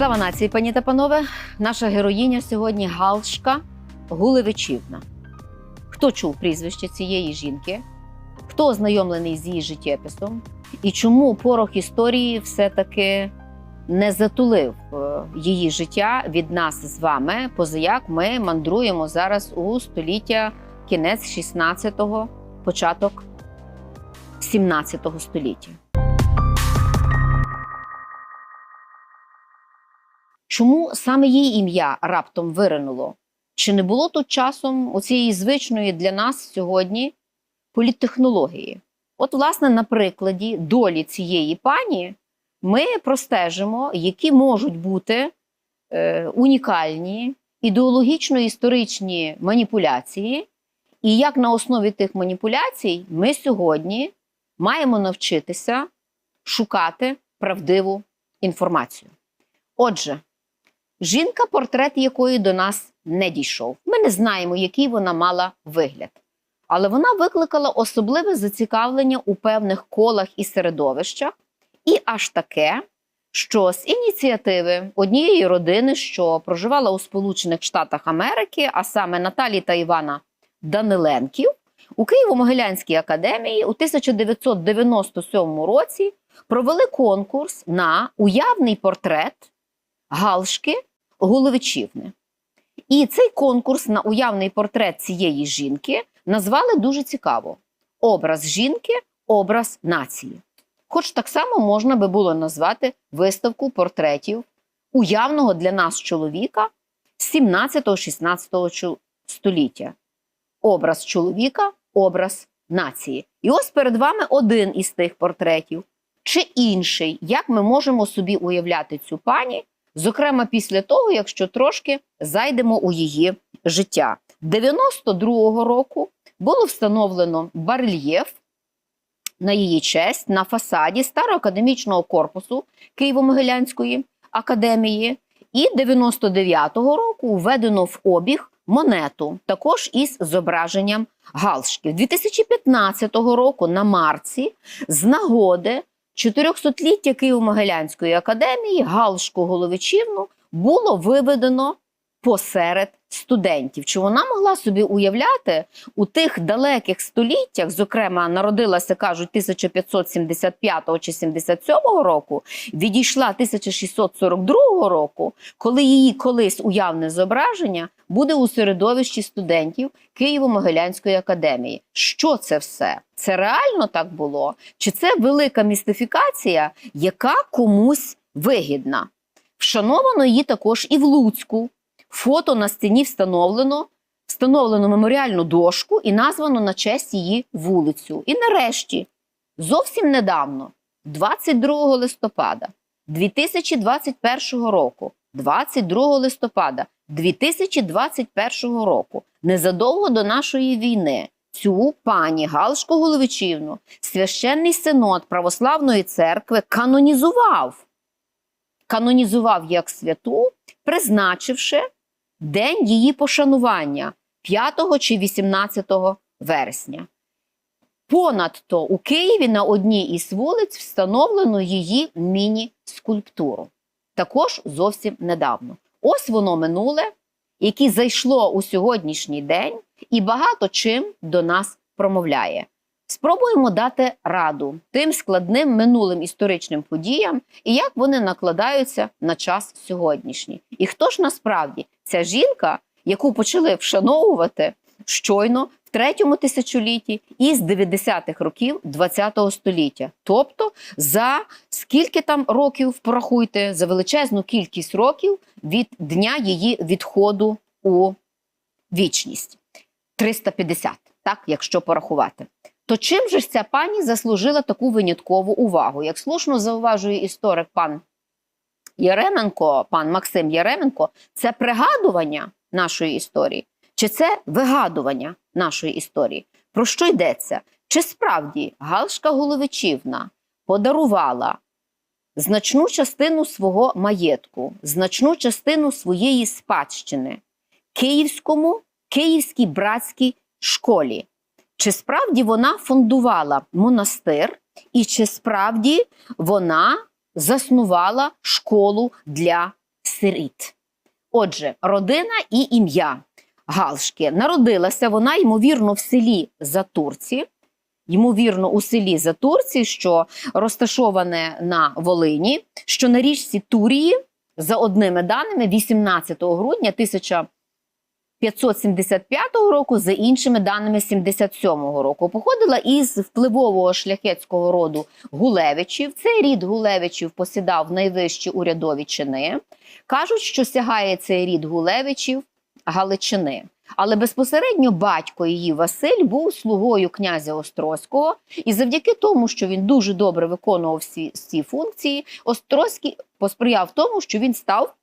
Слава нації, пані та панове! Наша героїня сьогодні Галшка Гулевичівна. Хто чув прізвище цієї жінки? Хто ознайомлений з її життєписом? І чому порох історії все-таки не затулив е, її життя від нас з вами, позаяк ми мандруємо зараз у століття кінець 16-го, початок 17-го століття? Чому саме її ім'я раптом виринуло? Чи не було тут часом у цієї звичної для нас сьогодні політтехнології? От, власне, на прикладі долі цієї пані ми простежимо, які можуть бути е, унікальні ідеологічно-історичні маніпуляції, і як на основі тих маніпуляцій ми сьогодні маємо навчитися шукати правдиву інформацію. Отже, Жінка, портрет якої до нас не дійшов. Ми не знаємо, який вона мала вигляд. Але вона викликала особливе зацікавлення у певних колах і середовищах, і аж таке, що з ініціативи однієї родини, що проживала у Сполучених Штатах Америки, а саме Наталі та Івана Даниленків, у Києво-Могилянській академії у 1997 році провели конкурс на уявний портрет Галшки Головичівни. І цей конкурс на уявний портрет цієї жінки назвали дуже цікаво: образ жінки, образ нації. Хоч так само можна би було назвати виставку портретів уявного для нас чоловіка 17-16 століття. Образ чоловіка, образ нації. І ось перед вами один із тих портретів, чи інший, як ми можемо собі уявляти цю пані, Зокрема, після того, якщо трошки зайдемо у її життя. 92-го року було встановлено барельєф на її честь на фасаді старого академічного корпусу Києво-Могилянської академії, і 99-го року введено в обіг монету, також із зображенням галшки. 2015 року на марці з нагоди 400-ліття Києво-Могилянської академії Галшку Головичівну було виведено посеред студентів. Чи вона могла собі уявляти у тих далеких століттях, зокрема, народилася, кажуть, 1575 чи 77 року, відійшла 1642 року, коли її колись уявне зображення буде у середовищі студентів Києво-Могилянської академії. Що це все? Це реально так було? Чи це велика містифікація, яка комусь вигідна? Вшановано її також і в Луцьку. Фото на стіні встановлено, встановлено меморіальну дошку і названо на честь її вулицю. І нарешті, зовсім недавно, 22 листопада 2021 року, 22 листопада 2021 року, незадовго до нашої війни, цю пані Галшку Головичівну священний синод Православної церкви канонізував. Канонізував як святу, призначивши день її пошанування 5 чи 18 вересня. Понадто у Києві на одній із вулиць встановлено її міні-скульптуру. Також зовсім недавно. Ось воно минуле, яке зайшло у сьогоднішній день і багато чим до нас промовляє. Спробуємо дати раду тим складним минулим історичним подіям і як вони накладаються на час сьогоднішній. І хто ж насправді ця жінка, яку почали вшановувати щойно в третьому тисячолітті і з 90-х років ХХ століття. Тобто за скільки там років порахуйте, за величезну кількість років від дня її відходу у вічність 350, так, якщо порахувати. То чим же ж ця пані заслужила таку виняткову увагу? Як слушно зауважує історик пан Яременко, пан Максим Яременко, це пригадування нашої історії, чи це вигадування нашої історії? Про що йдеться? Чи справді Галшка Головичівна подарувала значну частину свого маєтку, значну частину своєї спадщини Київському, Київській братській школі? Чи справді вона фондувала монастир, і чи справді вона заснувала школу для сиріт. Отже, родина і ім'я Галшки. Народилася вона, ймовірно, в селі Затурці. Ймовірно, у селі Затурці, що розташоване на Волині, що на річці Турії, за одними даними, 18 грудня 1575 року, за іншими даними 77 року, походила із впливового шляхетського роду Гулевичів. Цей рід Гулевичів посідав найвищі урядові чини. Кажуть, що сягає цей рід Гулевичів Галичини. Але безпосередньо батько її Василь був слугою князя Острозького, і завдяки тому, що він дуже добре виконував всі ці функції, Острозький посприяв тому, що він став.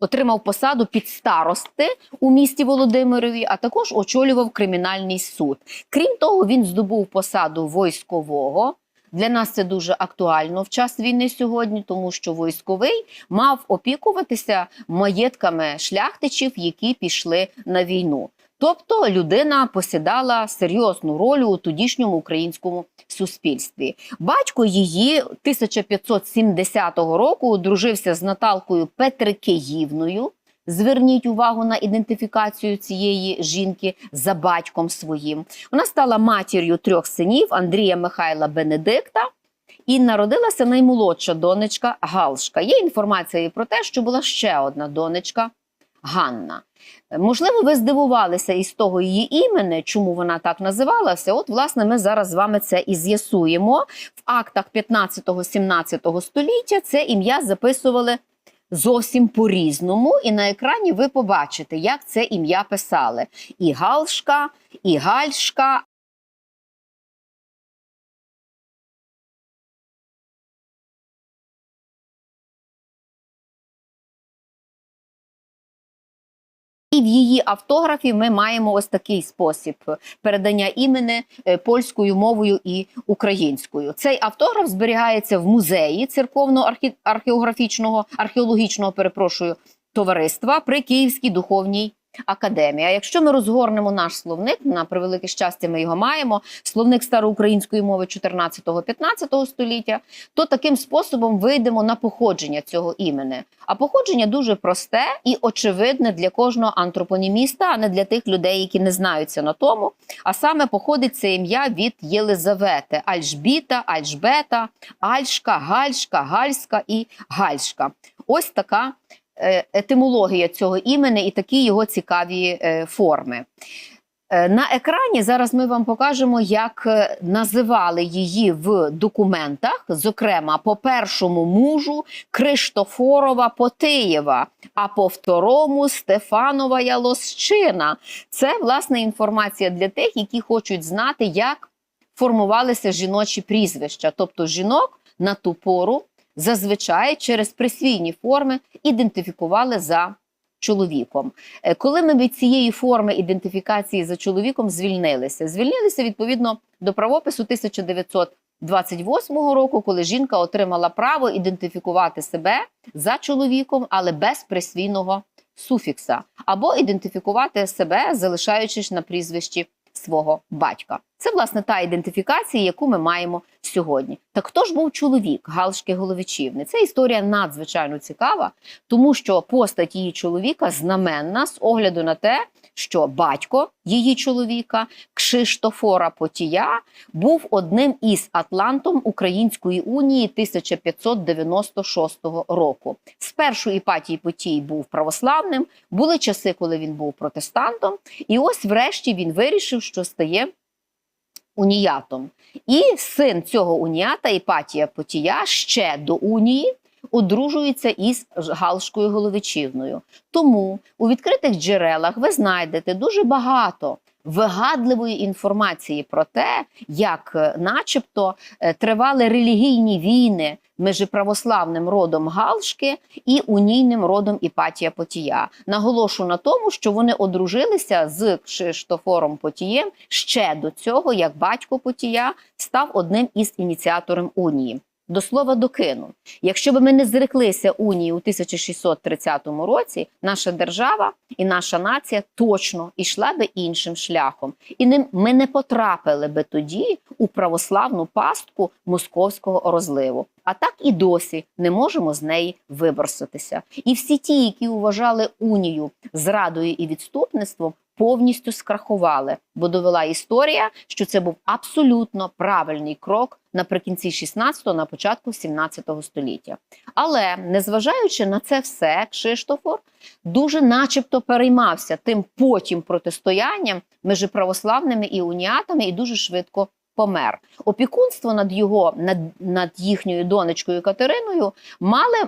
Отримав посаду підстарости у місті Володимирові, а також очолював кримінальний суд. Крім того, він здобув посаду військового. Для нас це дуже актуально в час війни сьогодні, тому що військовий мав опікуватися маєтками шляхтичів, які пішли на війну. Тобто людина посідала серйозну роль у тодішньому українському суспільстві. Батько її 1570 року одружився з Наталкою Петрикеївною. Зверніть увагу на ідентифікацію цієї жінки за батьком своїм. Вона стала матір'ю трьох синів Андрія Михайла Бенедикта. І народилася наймолодша донечка Галшка. Є інформація про те, що була ще одна донечка Ганна. Можливо, ви здивувалися із того її імені, чому вона так називалася. От, власне, ми зараз з вами це і з'ясуємо. В актах 15-17 століття це ім'я записували зовсім по-різному. І на екрані ви побачите, як це ім'я писали: і Галшка, і Гальшка. І в її автографі ми маємо ось такий спосіб передання імені е, польською мовою і українською. Цей автограф зберігається в музеї церковно-археографічного археологічного перепрошую товариства при Київській духовній академії. А якщо ми розгорнемо наш словник, на превелике щастя, ми його маємо. Словник староукраїнської мови 14-15 століття, то таким способом вийдемо на походження цього імені. А походження дуже просте і очевидне для кожного антропоніміста, а не для тих людей, які не знаються на тому. А саме походить це ім'я від Єлизавети: Альжбіта, Альжбета, Альшка, Гальшка, Гальська і Гальшка. Ось така етимологія цього імені і такі його цікаві е, форми. Е, На екрані зараз ми вам покажемо, як е, називали її в документах, зокрема, по першому мужу Криштофорова Потиєва, а по второму Стефанова Ялосчина. Це власне інформація для тих, які хочуть знати, як формувалися жіночі прізвища, тобто жінок на ту пору зазвичай через присвійні форми ідентифікували за чоловіком. Е, Коли ми від цієї форми ідентифікації за чоловіком звільнилися, звільнилися відповідно до правопису 1928 року, коли жінка отримала право ідентифікувати себе за чоловіком, але без присвійного суфікса, або ідентифікувати себе, залишаючись на прізвищі свого батька. Це власне та ідентифікація, яку ми маємо сьогодні. Так хто ж був чоловік Галшки Головичівни? Це історія надзвичайно цікава, тому що постать її чоловіка знаменна з огляду на те, що батько її чоловіка Кшиштофора Потія був одним із атлантом Української унії 1596 року. Спершу Іпатій Потій був православним, були часи, коли він був протестантом, і ось, врешті, він вирішив, що стає уніятом. І син цього уніята, Іпатія Потія, ще до унії одружується із Галшкою Головичівною. Тому у відкритих джерелах ви знайдете дуже багато вигадливої інформації про те, як, е, начебто, е, тривали релігійні війни між православним родом Галшки і унійним родом Іпатія Потія. Наголошу на тому, що вони одружилися з Кшиштофором Потієм ще до цього, як батько Потія став одним із ініціаторів унії. До слова докину. Якщо б ми не зреклися унії у 1630 році, наша держава і наша нація точно йшла би іншим шляхом, і не, ми не потрапили би тоді у православну пастку московського розливу. А так і досі не можемо з неї виборситися. І всі ті, які вважали унію зрадою і відступництвом, повністю скрахували, бо довела історія, що це був абсолютно правильний крок наприкінці 16-го, на початку 17-го століття. Але незважаючи на це все, Кшиштофор дуже начебто переймався тим потім протистоянням між православними і уніатами і дуже швидко помер. Опікунство над його над, над їхньою донечкою Катериною мали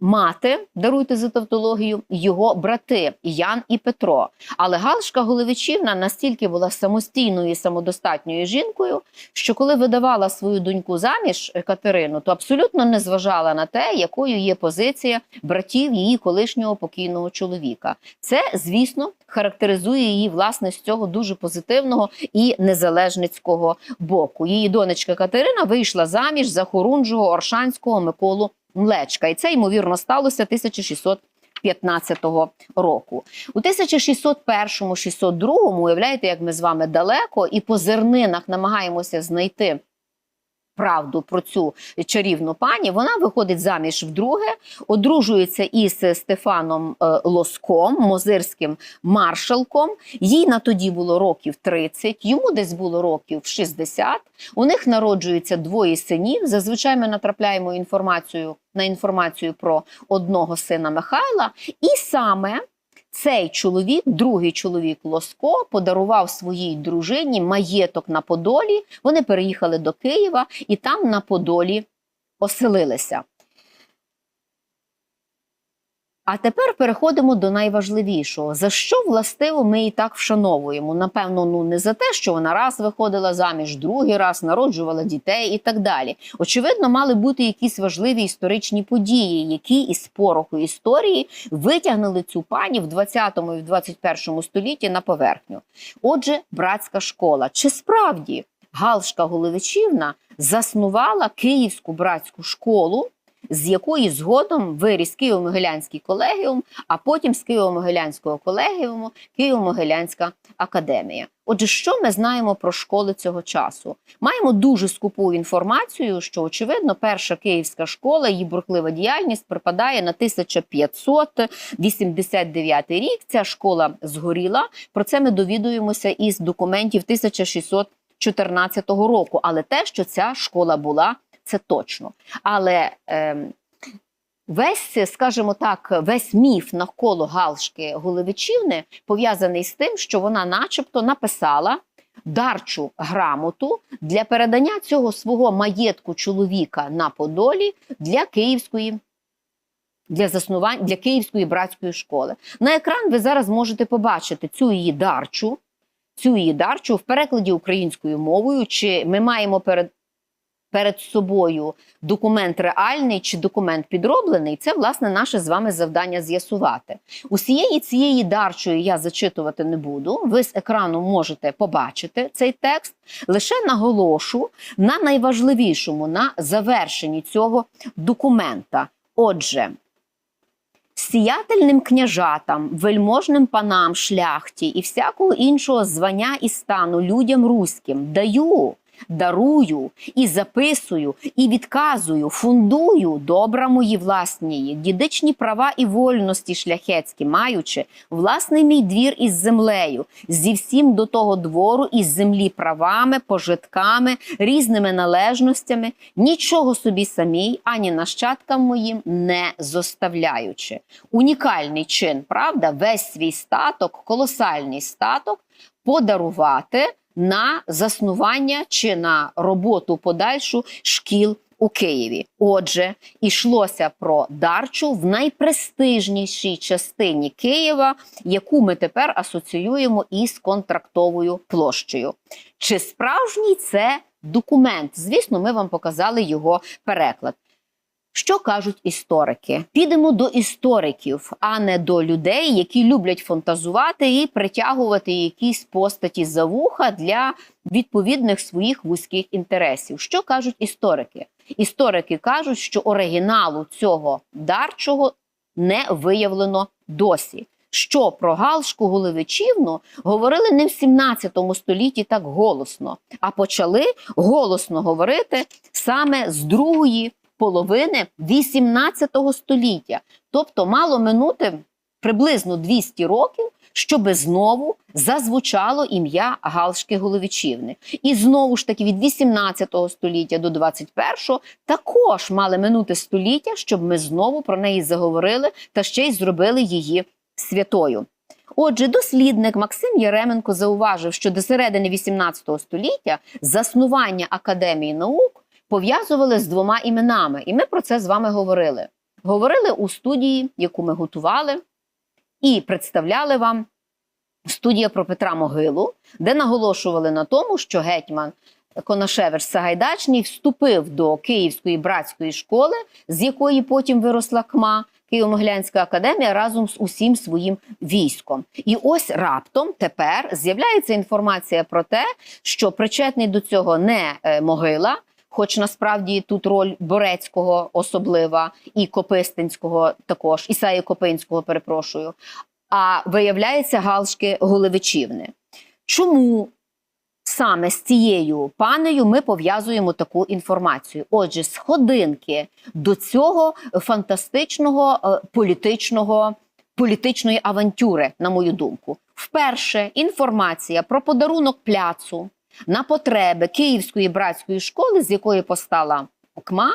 мати, даруйте за тавтологію, його брати Ян і Петро. Але Галшка Головичівна настільки була самостійною і самодостатньою жінкою, що коли видавала свою доньку заміж е, Катерину, то абсолютно не зважала на те, якою є позиція братів її колишнього покійного чоловіка. Це, звісно, характеризує її власне з цього дуже позитивного і незалежницького боку. Її донечка Катерина вийшла заміж за хорунжого Оршанського Миколу Млечка, і це ймовірно сталося 1615 року. У 1601-602, уявляєте, як ми з вами далеко, і по зернинах намагаємося знайти. Правду про цю чарівну пані вона виходить заміж вдруге, одружується із Стефаном е, Лоском, мозирським маршалком. Їй на тоді було років 30, йому десь було років 60. У них народжується двоє синів. Зазвичай ми натрапляємо інформацію на інформацію про одного сина Михайла, і саме цей чоловік, другий чоловік Лоско, подарував своїй дружині маєток на Подолі. Вони переїхали до Києва і там на Подолі оселилися. А тепер переходимо до найважливішого. За що властиво ми її так вшановуємо? Напевно, ну не за те, що вона раз виходила заміж, другий раз народжувала дітей і так далі. Очевидно, мали бути якісь важливі історичні події, які із пороху історії витягнули цю пані в 20 і в 21 столітті на поверхню. Отже, братська школа. Чи справді Галшка Головичівна заснувала Київську братську школу? З якої згодом виріс Києво-Могилянський колегіум, а потім з Києво-Могилянського колегіуму Києво-Могилянська академія. Отже, що ми знаємо про школи цього часу? Маємо дуже скупу інформацію, що очевидно, перша київська школа, її бурхлива діяльність припадає на 1589 рік. Ця школа згоріла. Про це ми довідуємося із документів 1614 року. Але те, що ця школа була це точно. Але е, весь, скажімо так, весь міф навколо Галшки Голевичівни пов'язаний з тим, що вона, начебто, написала дарчу грамоту для передання цього свого маєтку чоловіка на Подолі для Київської. Для заснувань для Київської братської школи на екран ви зараз можете побачити цю її дарчу, цю її дарчу в перекладі українською мовою. Чи ми маємо перед перед собою документ реальний чи документ підроблений, це власне наше з вами завдання з'ясувати. Усієї цієї дарчої я зачитувати не буду. Ви з екрану можете побачити цей текст. Лише наголошу на найважливішому на завершенні цього документа. Отже. Сіятельним княжатам, вельможним панам шляхті і всякого іншого звання і стану людям руським даю дарую і записую, і відказую, фундую добра мої власні, дідичні права і вольності шляхетські, маючи власний мій двір із землею, зі всім до того двору із землі правами, пожитками, різними належностями, нічого собі самій, ані нащадкам моїм не зоставляючи. Унікальний чин, правда, весь свій статок, колосальний статок подарувати на заснування чи на роботу подальшу шкіл у Києві. Отже, йшлося про дарчу в найпрестижнішій частині Києва, яку ми тепер асоціюємо із контрактовою площею. Чи справжній це документ? Звісно, ми вам показали його переклад. Що кажуть історики? Підемо до істориків, а не до людей, які люблять фантазувати і притягувати якісь постаті за вуха для відповідних своїх вузьких інтересів. Що кажуть історики? Історики кажуть, що оригіналу цього дарчого не виявлено досі. Що про Галшку Головичівну говорили не в 17 столітті так голосно, а почали голосно говорити саме з другої половини 18 століття. Тобто мало минути приблизно 200 років, щоби знову зазвучало ім'я Галшки Головичівни. І знову ж таки від 18 століття до 21 також мали минути століття, щоб ми знову про неї заговорили та ще й зробили її святою. Отже, дослідник Максим Єременко зауважив, що до середини 18 століття заснування Академії наук пов'язували з двома іменами, і ми про це з вами говорили. Говорили у студії, яку ми готували, і представляли вам студія про Петра Могилу, де наголошували на тому, що гетьман Конашевич Сагайдачний вступив до Київської братської школи, з якої потім виросла КМА. Києво-Могилянська академія разом з усім своїм військом. І ось раптом тепер з'являється інформація про те, що причетний до цього не е, могила, хоч насправді тут роль Борецького особлива і Копистинського також, Ісаї Копинського, перепрошую. А виявляється Галшки Голевичівни. Чому саме з цією панею ми пов'язуємо таку інформацію? Отже, сходинки до цього фантастичного е, політичного. Політичної авантюри, на мою думку, вперше інформація про подарунок пляцу на потреби Київської братської школи, з якої постала КМА,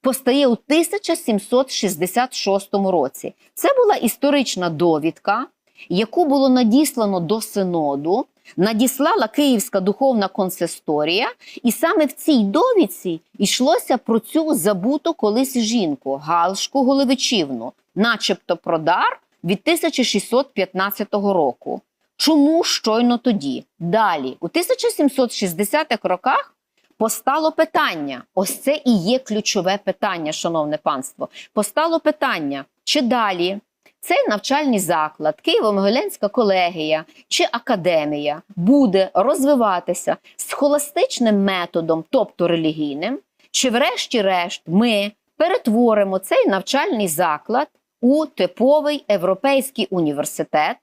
постає у 1766 році. Це була історична довідка, яку було надіслано до синоду, надіслала Київська духовна консисторія, і саме в цій довідці йшлося про цю забуту колись жінку Галшку Головичівну, начебто про дар від 1615 року. Чому щойно тоді? Далі, у 1760-х роках постало питання. Ось це і є ключове питання, шановне панство. Постало питання, чи далі цей навчальний заклад, Києво-Могилянська колегія чи академія буде розвиватися схоластичним методом, тобто релігійним, чи, врешті-решт, ми перетворимо цей навчальний заклад у типовий європейський університет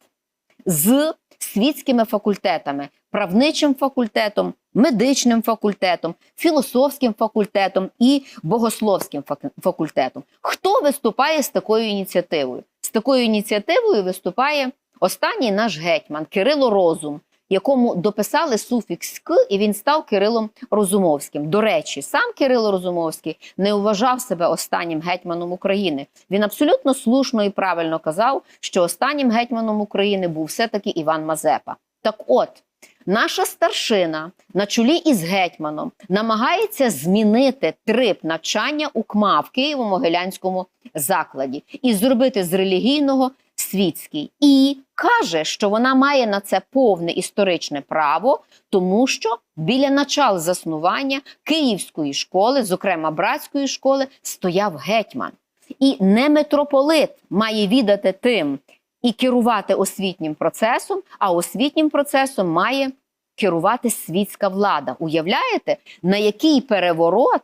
з світськими факультетами, правничим факультетом, медичним факультетом, філософським факультетом і богословським фак- факультетом. Хто виступає з такою ініціативою? З такою ініціативою виступає останній наш гетьман Кирило Розум, якому дописали суфікс к, і він став Кирилом Розумовським. До речі, сам Кирило Розумовський не вважав себе останнім гетьманом України. Він абсолютно слушно і правильно казав, що останнім гетьманом України був все-таки Іван Мазепа. Так от. Наша старшина на чолі із гетьманом намагається змінити трип навчання у КМА в Києво-Могилянському закладі і зробити з релігійного світський. І каже, що вона має на це повне історичне право, тому що біля начал заснування Київської школи, зокрема братської школи, стояв гетьман. І не митрополит має віддати тим і керувати освітнім процесом, а освітнім процесом має керувати світська влада. Уявляєте, на який переворот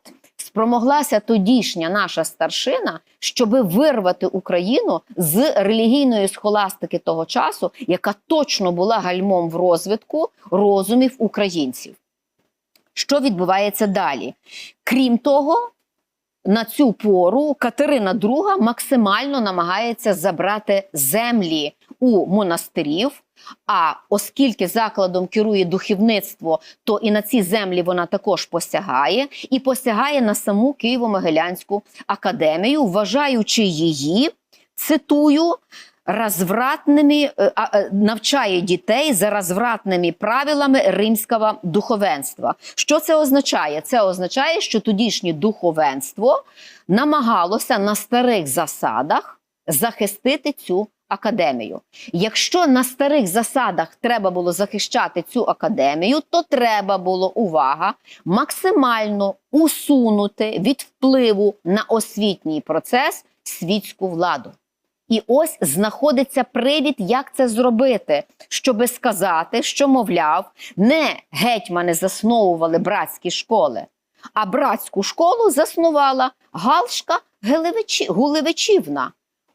спромоглася тодішня наша старшина, щоби вирвати Україну з релігійної схоластики того часу, яка точно була гальмом в розвитку розумів українців. Що відбувається далі? Крім того, на цю пору Катерина II максимально намагається забрати землі у монастирів. А оскільки закладом керує духовництво, то і на ці землі вона також посягає, і посягає на саму Києво-Могилянську академію, вважаючи її, цитую, розвратними, е, е, навчає дітей за розвратними правилами римського духовенства. Що це означає? Це означає, що тодішнє духовенство намагалося на старих засадах захистити цю академію. Якщо на старих засадах треба було захищати цю академію, то треба було увага максимально усунути від впливу на освітній процес світську владу. І ось знаходиться привід, як це зробити, щоби сказати, що, мовляв, не гетьмани засновували братські школи, а братську школу заснувала Галшка Гулевичівна.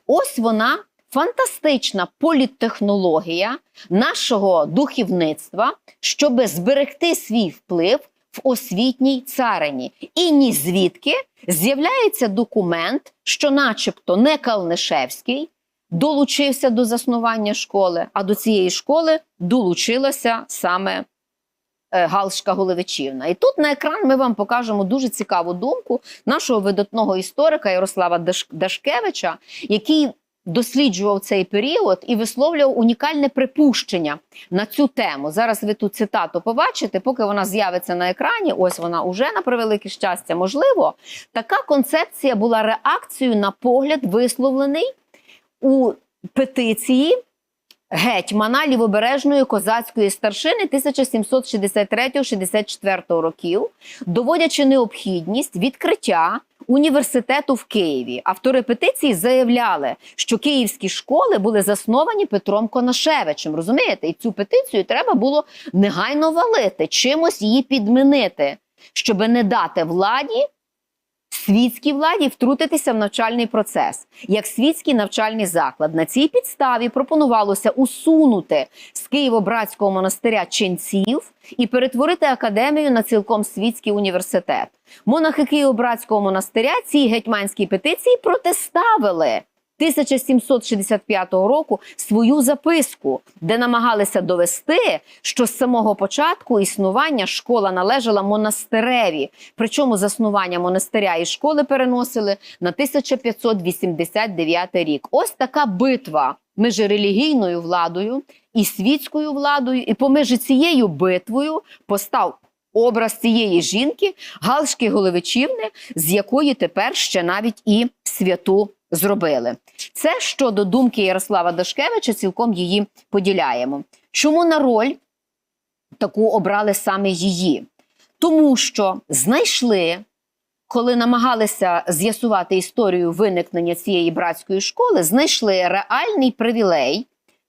Ось вона фантастична політтехнологія нашого духовництва, щоби зберегти свій вплив в освітній царині. І ні звідки з'являється документ, що, начебто, не Калнишевський долучився до заснування школи, а до цієї школи долучилася саме е, Галшка Голевичівна. І тут на екран ми вам покажемо дуже цікаву думку нашого видатного історика Ярослава Дашкевича, який досліджував цей період і висловлював унікальне припущення на цю тему. Зараз ви тут цитату побачите, поки вона з'явиться на екрані. Ось вона уже на превелике щастя. Можливо, така концепція була реакцією на погляд, висловлений у петиції гетьмана лівобережної козацької старшини 1763-64 років, доводячи необхідність відкриття університету в Києві. Автори петиції заявляли, що київські школи були засновані Петром Конашевичем. Розумієте, і цю петицію треба було негайно валити, чимось її підмінити, щоб не дати владі. Світській владі втрутитися в навчальний процес як світський навчальний заклад. На цій підставі пропонувалося усунути з Києво-Братського монастиря ченців і перетворити академію на цілком світський університет. Монахи Києво-Братського монастиря цій гетьманській петиції протиставили 1765 року свою записку, де намагалися довести, що з самого початку існування школа належала монастиреві. Причому заснування монастиря і школи переносили на 1589 рік. Ось така битва між релігійною владою і світською владою. І поміж цією битвою постав образ цієї жінки, Галшки Головичівни, з якої тепер ще навіть і святу зробили. Це щодо думки Ярослава Дашкевича, цілком її поділяємо. Чому на роль таку обрали саме її? Тому що знайшли, коли намагалися з'ясувати історію виникнення цієї братської школи, знайшли реальний привілей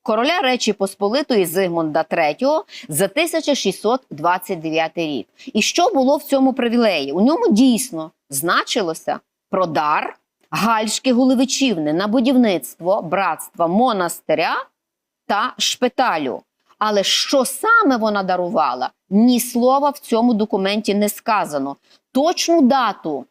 короля Речі Посполитої Зигмунда III за 1629 рік. І що було в цьому привілеї? У ньому дійсно значилося про дар Гальшки Гулевичівни на будівництво братства монастиря та шпиталю. Але що саме вона дарувала, ні слова в цьому документі не сказано. Точну дату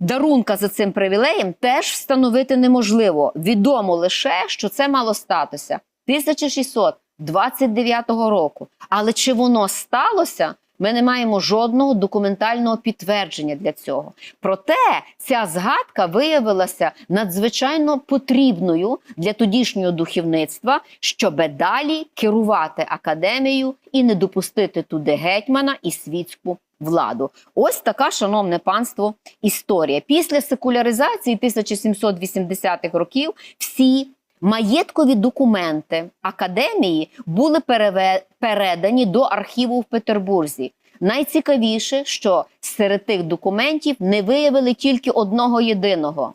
дарунка за цим привілеєм теж встановити неможливо. Відомо лише, що це мало статися 1629 року. Але чи воно сталося? Ми не маємо жодного документального підтвердження для цього. Проте ця згадка виявилася надзвичайно потрібною для тодішнього духовництва, щоб далі керувати академією і не допустити туди гетьмана і світську владу. Ось така, шановне панство, історія. Після секуляризації 1780-х років всі маєткові документи академії були переве- передані до архіву в Петербурзі. Найцікавіше, що серед тих документів не виявили тільки одного єдиного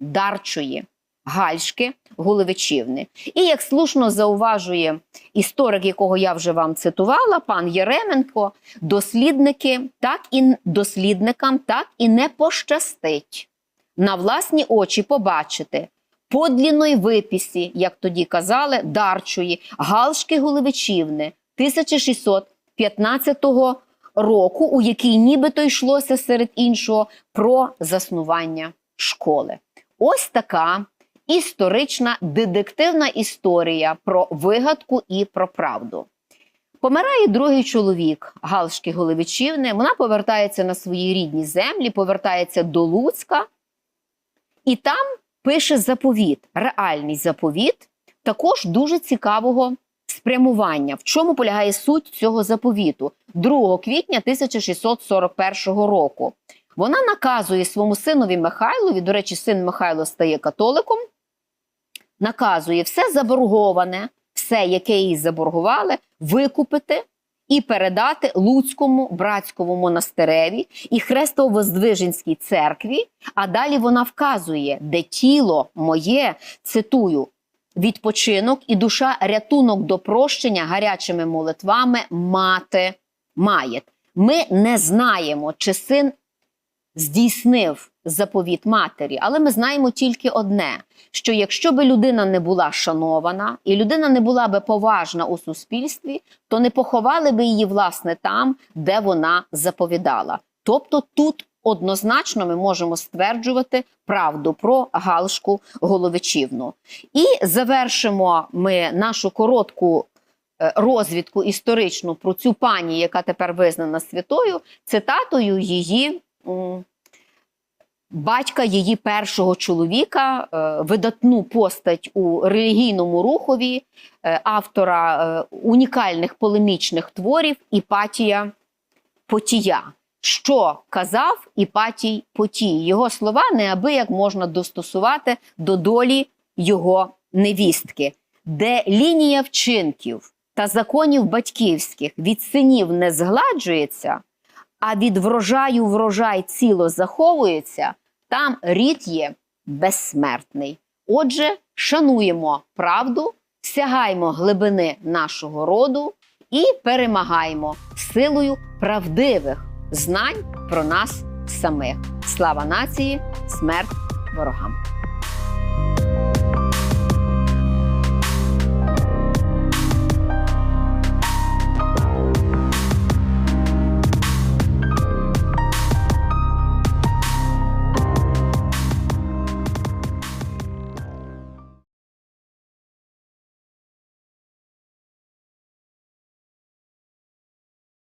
дарчої гальшки Гулевичівни. І як слушно зауважує історик, якого я вже вам цитувала, пан Єременко, дослідники так і дослідникам так і не пощастить на власні очі побачити подлінної виписі, як тоді казали, дарчої Галшки Гулевичівни 1615 року, у якій нібито йшлося серед іншого про заснування школи. Ось така історична детективна історія про вигадку і про правду. Помирає другий чоловік Галшки Голевичівни. Вона повертається на свої рідні землі, повертається до Луцька, і там пише заповіт, реальний заповіт, також дуже цікавого спрямування. В чому полягає суть цього заповіту? 2 квітня 1641 року. Вона наказує своєму синові Михайлові, до речі, син Михайло стає католиком, наказує все заборговане, все, яке їй заборгували, викупити і передати Луцькому братському монастиреві і Хрестово-Воздвиженській церкві. А далі вона вказує, де тіло моє, цитую, відпочинок і душа рятунок до прощення гарячими молитвами мати має. Ми не знаємо, чи син здійснив заповіт матері, але ми знаємо тільки одне: що якщо би людина не була шанована і людина не була би поважна у суспільстві, то не поховали би її власне там, де вона заповідала. Тобто тут однозначно ми можемо стверджувати правду про Галшку Головичівну. І завершимо ми нашу коротку е, розвідку історичну про цю пані, яка тепер визнана святою, цитатою її. Батька її першого чоловіка, е, видатну постать у релігійному рухові, е, автора унікальних полемічних творів Іпатія Потія. Що казав Іпатій Потій? Його слова неабияк можна достосувати до долі його невістки, де лінія вчинків та законів батьківських від синів не згладжується, а від врожаю врожай ціло заховується, там рід є безсмертний. Отже, шануємо правду, сягаймо глибини нашого роду і перемагаємо силою правдивих знань про нас самих. Слава нації, смерть ворогам.